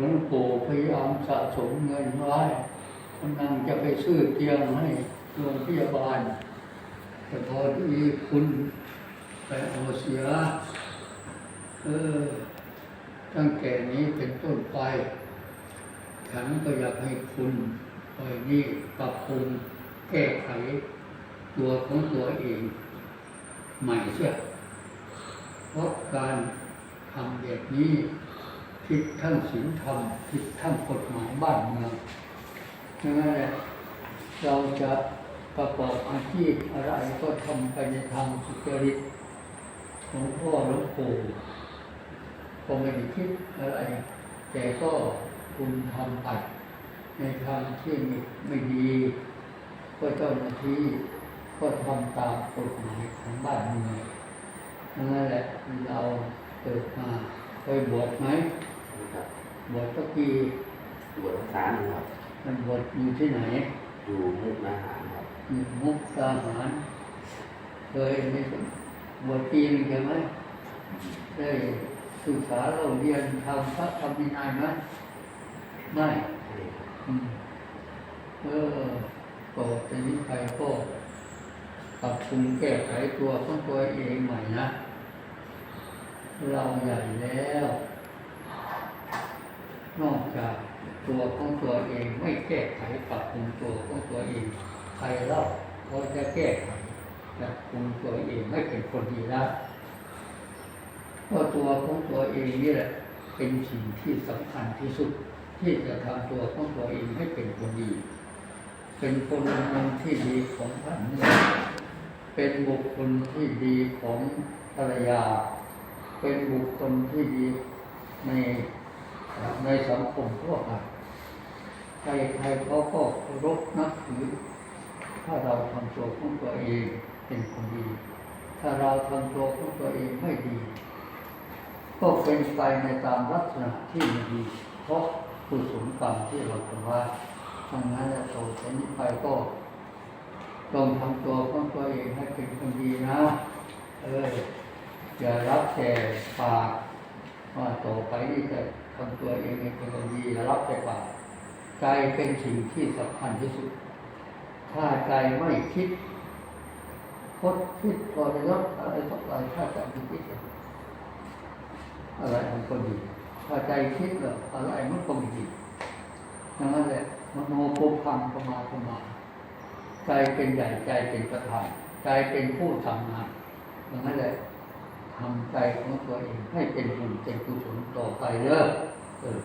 หลวงปู่พยายามสะสมเงินไว้กำลังจะไปซื้อเตียงให้โรงพยาบาล แต่พอที่คุณไปเอาเสียเออตั้งแต่นี้เป็นต้นไป ฉันก็อยากให้คุณคอยนี่ปรับปรุงแก้ไข ตัวของตัวเอง ใหม่เสียเพราะการทำแบบนี้ ผิดทั้งศีลธรรมผิดทั้งกฎหมายบ้านเมืองดังนั้นแหละเราจะประกอบอาชีพอะไรก็ทำไปในทางสุจริตหลวงพ่อหลวงปู่ก็ไม่ได้คิดอะไร แต่ก็คุณทำไปในทางที่ไม่ไมดีก็เจ้าหน้าที่ก็ทำตามกฎหมายของบ้านเมืองนั่นแหละเราเกิดมาเคยบวชไหม บบวชก็กี่บวชพรรษาหนึ่งครับมันบวชอยู่ที่ไหน อยู่มุกนาหารครับอยู่มุกดาหารเคยในบวชปีหนึงใช่ไหมได้ศึกษาเราเรียนทำพระธรรมวินัยไหมไม่ใช่ครับอืมเออต่อจากนี้ไปก็ปรับปรุงแก้ไขตัวของตัวเองใหม่นะ เราใหญ่แล้ว นอกจากตัวของตัวเองไม่แก้ไขปรับปรุงตัวของตัวเองใครเล่าเขาจะแก้ไขปรับปรุงตัวเองให้เป็นคนดีได้เพราะตัวของตัวเองนี่แหละเป็นสิ่งที่สำคัญที่สุดที่จะทำตัวของตัวเองให้เป็นคนดี เป็นคนนำที่ดีของท่านเป็นบุคคลที่ดีของภรรยา เป็นบุคคลที่ดีใน ในสังคมทั่วไปใครใครเขาก็รพนับถือถ้าเราทำตัวของตัวเองเป็นคนดี ถ้าเราทำตัวของตัวเองไม่ดี ก็เป็นไปในตามลักษณะที่ไม่ดี เพราะกุศลกรรมที่เราทำไว้ดังนั้นโตจากนี้ไปก็ต้องทำตัวของตัวเองให้เป็นคนดีนะ เอออย่ารับแต่ปาก ว่าต่อไปนี่จะทำตัวเองให้เป็นคนดีรับแต่ปากใจเป็นสิ่งที่สำคัญที่สุด ถ้าใจไม่คิดคดคิดพอจะยศอะไรต่ออะไรถ้าใจไม่คิดอะไรมันก็ดีถ้าใจคิดแล้วอะไรมันก็ไม่ดีดังนั้นแหละมโนปุพังประมาประมาใจเป็นใหญ่ใจเป็นประธานใจเป็นผู้ทำงานดังนั้นแหละ ทำใจของตัวเองให้เป็นบุญเป็นกุศลต่อไปเด้อเออ